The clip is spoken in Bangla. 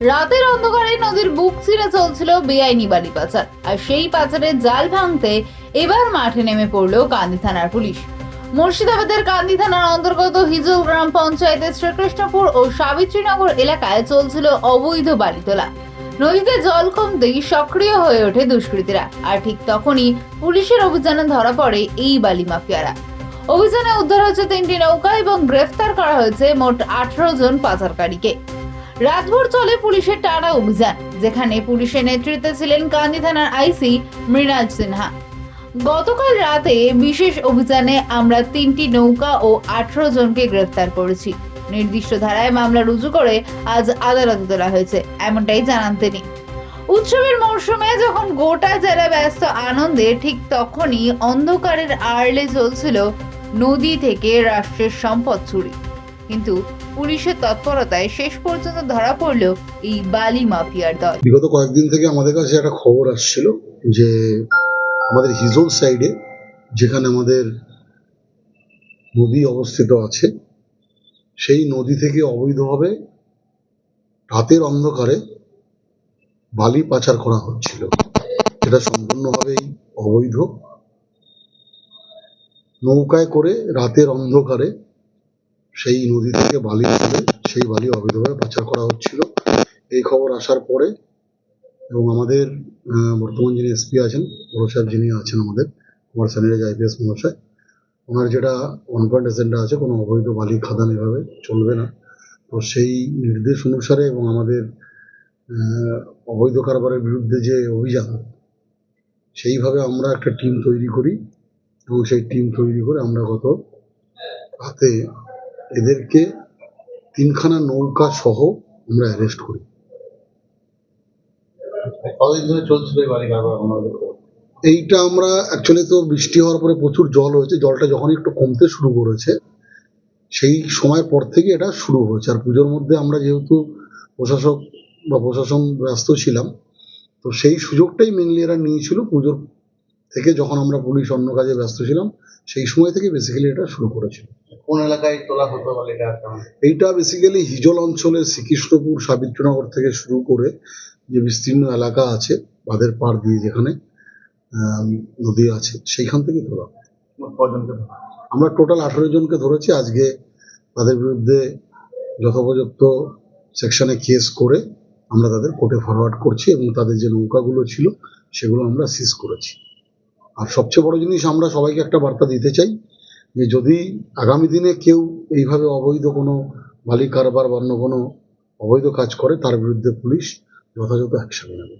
রাতের অন্ধকারে নদীর বুক ছিঁড়ে চলছিল বেআইনি বালি পাচার আর সেই পাচারের জাল ভাঙতে এবার মাঠে নেমে পড়ল কান্দি থানার পুলিশ। মুর্শিদাবাদের কান্দি থানার অন্তর্গত হিজল গ্রাম পঞ্চায়েতের শ্রীকৃষ্ণপুর ও সাবিত্রীনগর এলাকায় চলছিল অবৈধ বালি তোলা। নদীতে জল কমতেই সক্রিয় হয়ে ওঠে দুষ্কৃতীরা, আর ঠিক তখনই পুলিশের অভিযানে ধরা পড়ে এই বালি মাফিয়ারা। অভিযানে উদ্ধার হয়েছে তিনটি নৌকা এবং গ্রেফতার করা হয়েছে মোট আঠারো জন পাচারকারীকে। রাতভর চলে পুলিশের টানা অভিযান, যেখানে পুলিশের নেতৃত্বে ছিলেন কান্দি থানার আইসি মৃণাল সিনহা। গতকাল রাতে বিশেষ অভিযানে আমরা তিনটি নৌকা ও আঠারো জনকে গ্রেফতার করেছি। নির্দিষ্ট ধারায় মামলা রুজু করে আজ আদালতে তোলা হয়েছে, এমনটাই জানান তিনি। উৎসবের মরশুমে যখন গোটা জেলা ব্যস্ত আনন্দে, ঠিক তখনই অন্ধকারের আড়লে চলছিল নদী থেকে রাষ্ট্রের সম্পদ চুরি। কিন্তু পুলিশের তৎপরতায় শেষ পর্যন্ত ধরা পড়ল এই বালি মাফিয়ার দল। বিগত কয়েকদিন থেকে আমাদের কাছে একটা খবর আসছিল যে আমাদের হিজল সাইডে যেখানে আমাদের নদী অবস্থিত আছে, সেই নদী থেকে অবৈধভাবে রাতের অন্ধকারে বালি পাচার করা হচ্ছিল। যেটা সম্পূর্ণভাবেই অবৈধ। নৌকায় করে রাতের অন্ধকারে সেই নদী থেকে বালি তুলে সেই বালি অবৈধভাবে পাচার করা হচ্ছিল। এই খবর আসার পরে এবং আমাদের বর্তমান যিনি এসপি আছেন, বড় সাহেব যিনি আছেন আমাদের, কুমার সানিরাজ আইপিএস মহাশয়, ওনার যেটা ওয়ান পয়েন্ট এজেন্ডা আছে, কোনো অবৈধ বালি খাদান এভাবে চলবে না। তো সেই নির্দেশ অনুসারে এবং আমাদের অবৈধ কারবারের বিরুদ্ধে যে অভিযান, সেইভাবে আমরা একটা টিম তৈরি করি এবং সেই টিম তৈরি করে আমরা গত রাতে এদেরকে তিনখানা নৌকা সহ আমরা অ্যারেস্ট করি। এইটা আমরা অ্যাকচুয়ালি তো বৃষ্টি হওয়ার পরে প্রচুর জল হয়েছে জলটা যখন একটু কমতে শুরু করেছে সেই সময়ের পর থেকে এটা শুরু হয়েছে। আর পুজোর মধ্যে আমরা যেহেতু প্রশাসক বা প্রশাসন ব্যস্ত ছিলাম তো সেই সুযোগটাই মেনলি এরা নিয়েছিল পুজোর থেকে যখন আমরা পুলিশ অন্য কাজে ব্যস্ত ছিলাম সেই সময় থেকে বেসিক্যালি এটা শুরু করেছিল। কোন এলাকায় তোলা হতো বালিটা কেমন এইটা বেসিক্যালি হিজল অঞ্চলের শ্রীকৃষ্ণপুর সাবিত্রনগর থেকে শুরু করে যে বিস্তীর্ণ এলাকা আছে বাঁধের পাড় দিয়ে যেখানে নদী আছে সেইখান থেকে ধরা? আমরা টোটাল আঠেরো জনকে ধরেছি আজকে তাদের বিরুদ্ধে যথোপযুক্ত সেকশনে কেস করে আমরা তাদের কোর্টে ফরওয়ার্ড করছি এবং তাদের যে নৌকাগুলো ছিল সেগুলো আমরা সিজ করেছি। আর সবচেয়ে বড় জিনিস আমরা সবাইকে একটা বার্তা দিতে চাই যে যদি আগামী দিনে কেউ এইভাবে অবৈধ কোনো মালিক কারবার বা অন্য কোনো অবৈধ কাজ করে, তার বিরুদ্ধে পুলিশ যথাযথ অ্যাকশন নেবে।